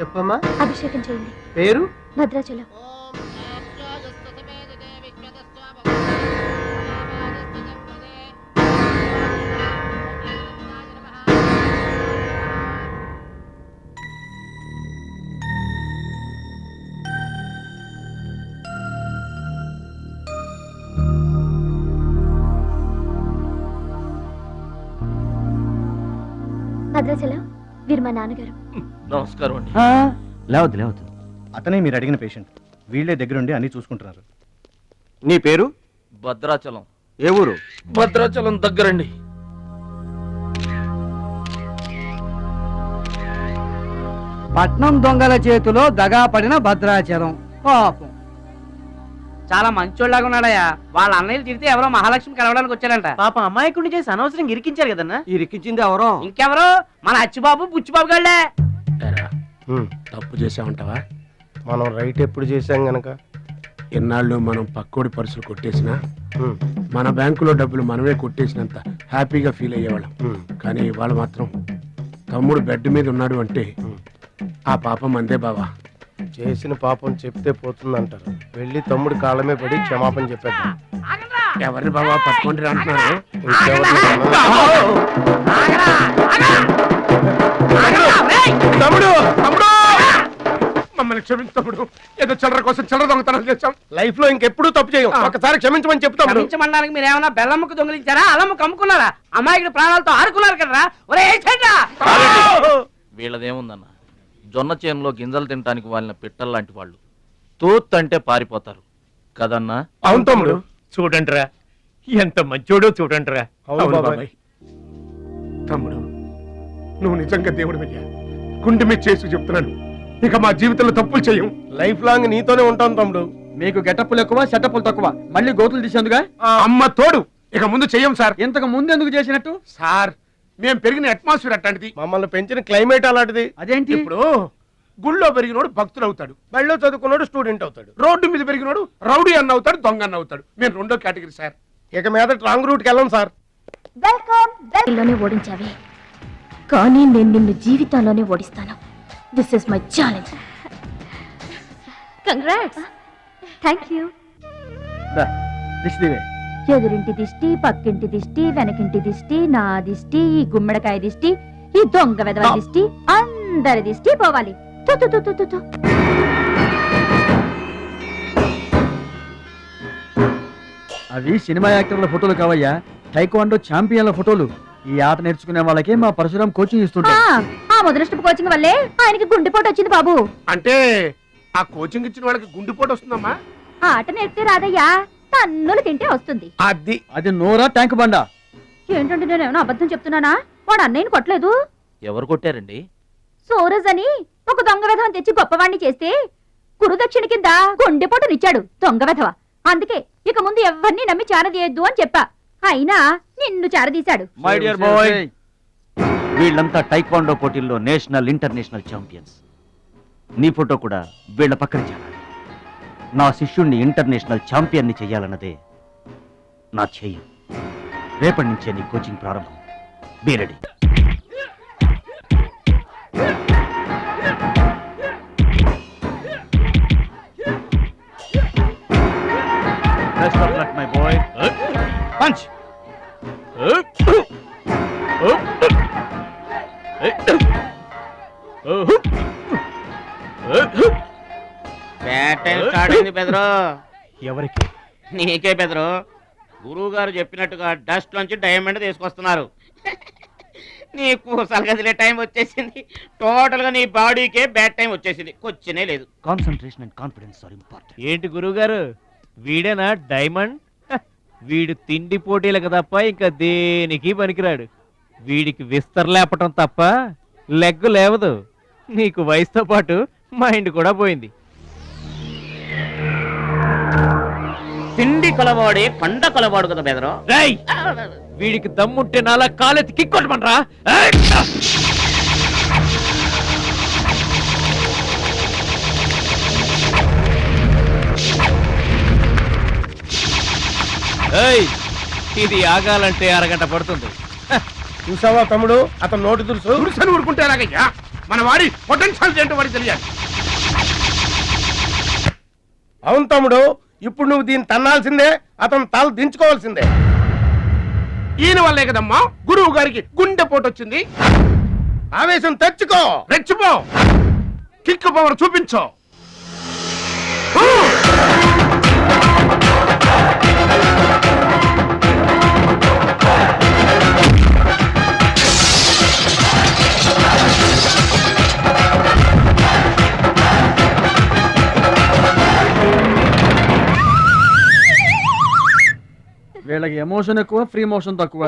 చెప్పమ్మా. అభిషేకం చేయండి. పేరు? భద్రాచలం. భద్రాచలం వీరు మా నాన్నగారు. నమస్కారం అండి. లేవద్దు లేవద్దు. అతనే మీరు అడిగిన పేషెంట్ వీళ్ళే దగ్గరుండి అన్ని చూసుకుంటున్నారు. నీ పేరు? భద్రాచలం. ఏ ఊరు? భద్రాచలం దగ్గరండి. పట్నం దొంగల చేతిలో దగా పడిన భద్రాచలం. పాపం. చాలా మంచోళ్ళగా ఉన్నాడయ్యా. వాళ్ళ అన్నయ్యలు తిరిగితే ఎవరో మహాలక్ష్మి కలవడానికి వచ్చారంట. పాప అమాయకుడిని చేసి అనవసరంగా ఇరికించారు కదన్నా? ఇరికించింది ఎవరో? ఇంకెవరు? మన అచ్చిబాబు బుచ్చిబాబు గళ్ళే. తప్పు చేసామంటావా మనం రైట్ ఎప్పుడు చేశాం గనక? ఎన్నాళ్ళు మనం పక్కోడి పర్సులు కొట్టేసినా? మన బ్యాంకులో డబ్బులు మనమే కొట్టేసినంత హ్యాపీగా ఫీల్ అయ్యేవాళ్ళం. కానీ ఇవాళ మాత్రం తమ్ముడు బెడ్ మీద ఉన్నాడు అంటే ఆ పాపం అందే బావా. చేసిన పాపం చెప్తే పోతుందంటారు. వెళ్ళి తమ్ముడి కాళ్ళమే పడి క్షమాపణ చెప్పేద్దాం. ఎవరిని బావా పట్టుకుంటారు అంటున్నారు? తమ్ముడు తమ్ముడు! మమ్మల్ని క్షమించు తమ్ముడు. ఏదో చిల్లర కోసం చిల్లర దొంగతనం చేశాం. లైఫ్లో ఇంకెప్పుడు తప్పు చేయం ఒకసారి క్షమించమని చెప్తాం క్షమించమనడానికి మీరు ఏమైనా బెల్లమ్మకు దొంగిలించారా అల్లమ్మకు అమ్ముకున్నారా? అమాయకుడి ప్రాణాలతో ఆడుకున్నారు కదరా? ఒరే. వీళ్ళదేముందన్న? జొన్న చేనులో గింజలు తినడానికి వాళ్ళని పిట్టల్లాంటి వాళ్ళు. తూత్ అంటే పారిపోతారు. కదన్నా? అవును తమ్ముడు. చూడండిరా. ఎంత మంచోడో చూడండిరా. తమ్ముడు నువ్వు నిజంగా దేవుడు గుండె మీద చేసి చెప్తున్నాను ఇక మా జీవితంలో తప్పులు చేయం. లైఫ్ లాంగ్ నీతోనే ఉంటాం తమ్ముడు. మీకు గెటప్పులు ఎక్కువ సెటప్పులు తక్కువ. మళ్ళీ గోతులు తీసేందుగా అమ్మ తోడు. ఇక ముందు చెయ్యం సార్. ఇంతకు ముందు ఎందుకు చేసినట్టు? సార్ మేము పెరిగిన అట్మాస్ఫియర్ అట్లాంటిది. మమ్మల్ని పెంచిన క్లైమేట్ అలాంటిది. అదేంటి? ఇప్పుడు గుళ్ళో పెరిగినోడు భక్తుడు అవుతాడు. బళ్ళో చదువుకున్నాడు స్టూడెంట్ అవుతాడు. రోడ్డు మీద పెరిగినోడు రౌడీ అన్న అవుతాడు దొంగ అన్న అవుతాడు. మేము రెండో కేటగిరీ సార్. ఇక మీద రాంగ్ రూట్కి వెళ్ళం సార్. వెల్కమ్ ఓడించావి. కానీ నేను నిన్ను జీవితంలోనే ఓడిస్తాను. This is my challenge congrats thank you ఎదురింటి దిష్టి పక్కింటి దిష్టి వెనకింటి దిష్టి నా దిష్టి ఈ గుమ్మడికాయ దిష్టి ఈ దొంగ వెదవ దిష్టి అందరి దిష్టి పోవాలి. అవి సినిమా యాక్టర్ల ఫోటోలు కావయ్యా. టైక్వాండో ఛాంపియన్ల ఫోటోలు. ఈ ఆట నేర్చుకునే వాళ్ళకి మా పరశురాం కోచింగ్ ఆ, ఇస్తుంటారు ఆ కోచింగ్ వల్లే ఆయనకి గుండెపోటు వచ్చింది బాబు. అంటే ఆ కోచింగ్ ఇచ్చిన వాళ్ళకి గుండెపోటు వస్తుందమ్మా? ఆ ఆట నేర్పితే రాదయ్యా తన్నులు తింటే వస్తుంది. అది. అది నోరా ట్యాంక్ బండా? ఏంటంటే నేను ఏమైనా అబద్ధం చెప్తున్నానా? వాడు అన్నయ్యని కొట్టలేదు? ఎవరు కొట్టారండి? సూరజ్ అని ఒక దొంగ వెధవని తెచ్చి గొప్పవాణ్ణి చేస్తే కురుదక్షిణ కింద గుండెపోటునిచ్చాడు దొంగ వెధవ. అందుకే ఇక ముందు ఎవరిని నమ్మి చారదీయద్దు అని చెప్పా. అయినా నిన్ను చారదీశాడు. మై డియర్ బాయ్ వీళ్ళంతా టైక్వాండో పోటీల్లో నేషనల్ ఇంటర్నేషనల్ ఛాంపియన్స్. నీ ఫోటో కూడా వీళ్ళ పక్కన చేరాలి నా శిష్యుణ్ణి ఇంటర్నేషనల్ ఛాంపియన్ని చెయ్యాలన్నదే నా ధ్యేయం. రేపటి నుంచే నీ కోచింగ్ ప్రారంభం. బీ స్టార్ట్ అయింది బెదరు ఎవరికి? నీకే బెదరు గురువు గారు చెప్పినట్టుగా డస్ట్ నుంచి డైమండ్ తీసుకొస్తున్నారు. నీకు సలగదిలే టైం వచ్చేసింది. టోటల్గా నీ బాడీకే బ్యాడ్ టైం వచ్చేసింది. కొచ్చినే లేదు. Concentration and confidence are important ఏంటి గురువుగారు? వీడేనా డైమండ్ వీడు తిండి పోటీలకు తప్ప ఇంకా దేనికి పనికిరాడు? వీడికి విస్తరలేపటం తప్ప లెగ్గు లేవదు. నీకు వయసుతో పాటు మైండ్ కూడా పోయింది. తిండి కొలవాడే పండ కొలవాడు కదా బెదరు. వీడికి దమ్ముంటే నాలా కాలెత్తి కిక్కొట్టమనరా ఏయ్! ఇది ఆగాలంటే అరగంట పడుతుంది. చూసావా తమ్ముడు? అతను నోటి దురుసు. తుడిసని ఊరుకుంటే ఎలాగయ్యా? మన వాడి పొటెన్షియల్ ఏంటో వాడికి తెలియాలి. అవును తమ్ముడు ఇప్పుడు నువ్వు దీన్ని తన్నాల్సిందే అతను తల దించుకోవాల్సిందే. ఈయన వల్లే కదమ్మా గురువు గారికి గుండెపోటు వచ్చింది ఆవేశం తెచ్చుకో. రెచ్చిపో. కిక్ పవర్ చూపించో. ఎమోషన్ ఎక్కువ ఫ్రీ మోషన్ తక్కువ